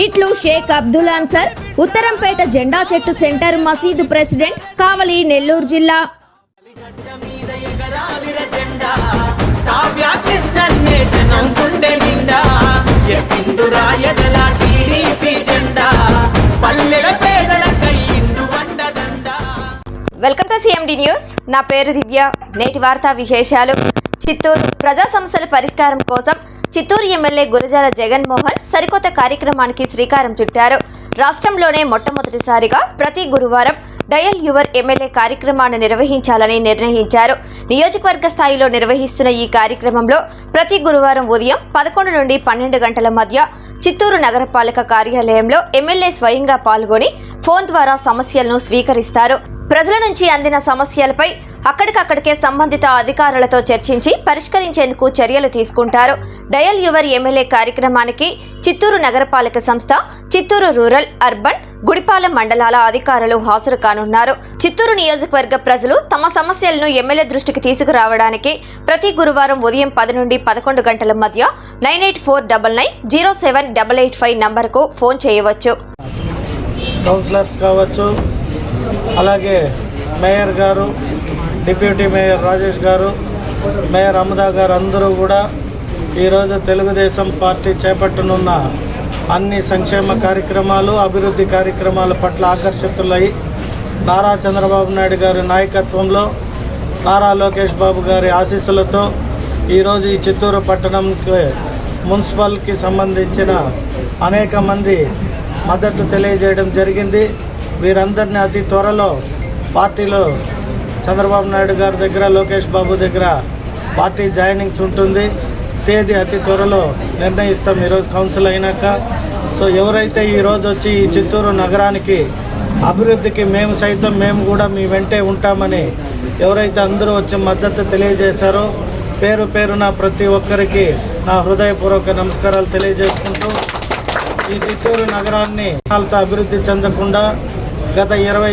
ఇట్లు షేక్ అబ్దుల్ అన్సర్ ఉత్తరంపేట జెండా చెట్టు సెంటర్ మసీదు ప్రెసిడెంట్ కావలి నెల్లూరు జిల్లా. Welcome to CMD news. నా పేరు దివ్య. నేటి వార్తా విశేషాలు. చిత్తూరు ప్రజా సమస్యల పరిష్కారం కోసం చిత్తూరు ఎమ్మెల్యే గురజాల జగన్మోహన్ సరికొత్త కార్యక్రమానికి శ్రీకారం చుట్టారు. రాష్ట్రంలోనే మొట్టమొదటిసారిగా ప్రతి గురువారం డయల్ యువర్ ఎమ్మెల్యే కార్యక్రమాన్ని నిర్వహించాలని నిర్ణయించారు. నియోజకవర్గ స్థాయిలో నిర్వహిస్తున్న ఈ కార్యక్రమంలో ప్రతి గురువారం ఉదయం పదకొండు నుండి పన్నెండు గంటల మధ్య చిత్తూరు నగరపాలక కార్యాలయంలో ఎమ్మెల్యే స్వయంగా పాల్గొని ఫోన్ ద్వారా సమస్యలను స్వీకరిస్తారు. ప్రజల నుంచి అందిన సమస్యలపై అక్కడికక్కడికే సంబంధిత అధికారులతో చర్చించి పరిష్కరించేందుకు చర్యలు తీసుకుంటారు. డయల్ యువర్ ఎమ్మెల్యే కార్యక్రమానికి చిత్తూరు నగరపాలక సంస్థ చిత్తూరు రూరల్ అర్బన్ గుడిపాలెం మండలాల అధికారులు హాజరు కానున్నారు. చిత్తూరు నియోజకవర్గ ప్రజలు తమ సమస్యలను ఎమ్మెల్యే దృష్టికి తీసుకురావడానికి ప్రతి గురువారం ఉదయం పది నుండి పదకొండు గంటల మధ్య nine eight four double nine zero seven double eight five నంబర్కు ఫోన్ చేయవచ్చు. కౌన్సిలర్స్ కావచ్చు అలాగే మేయర్ గారు డిప్యూటీ మేయర్ రాజేష్ గారు మేయర్ అమదా గారు అందరూ కూడా ఈరోజు తెలుగుదేశం పార్టీ చేపట్టనున్న అన్ని సంక్షేమ కార్యక్రమాలు అభివృద్ధి కార్యక్రమాల పట్ల ఆకర్షితులై నారా చంద్రబాబు నాయుడు గారి నాయకత్వంలో నారా లోకేష్ బాబు గారి ఆశీస్సులతో ఈరోజు ఈ చిత్తూరు పట్టణంకి మున్సిపల్కి సంబంధించిన అనేక మంది మద్దతు తెలియజేయడం జరిగింది. వీరందరినీ అతి త్వరలో పార్టీలో చంద్రబాబు నాయుడు గారి దగ్గర లోకేష్ బాబు దగ్గర పార్టీ జాయినింగ్స్ ఉంటుంది. తేదీ అతి త్వరలో నిర్ణయిస్తాం ఈరోజు కౌన్సిల్ అయినాక. సో ఎవరైతే ఈరోజు వచ్చి ఈ చిత్తూరు నగరానికి అభివృద్ధికి మేము సైతం మేము కూడా మీ వెంటే ఉంటామని ఎవరైతే అందరూ వచ్చి మద్దతు తెలియజేశారో పేరు పేరున ప్రతి ఒక్కరికి నా హృదయపూర్వక నమస్కారాలు తెలియజేసుకుంటూ ఈ చిత్తూరు నగరాన్ని అభివృద్ధి చెందకుండా గత ఇరవై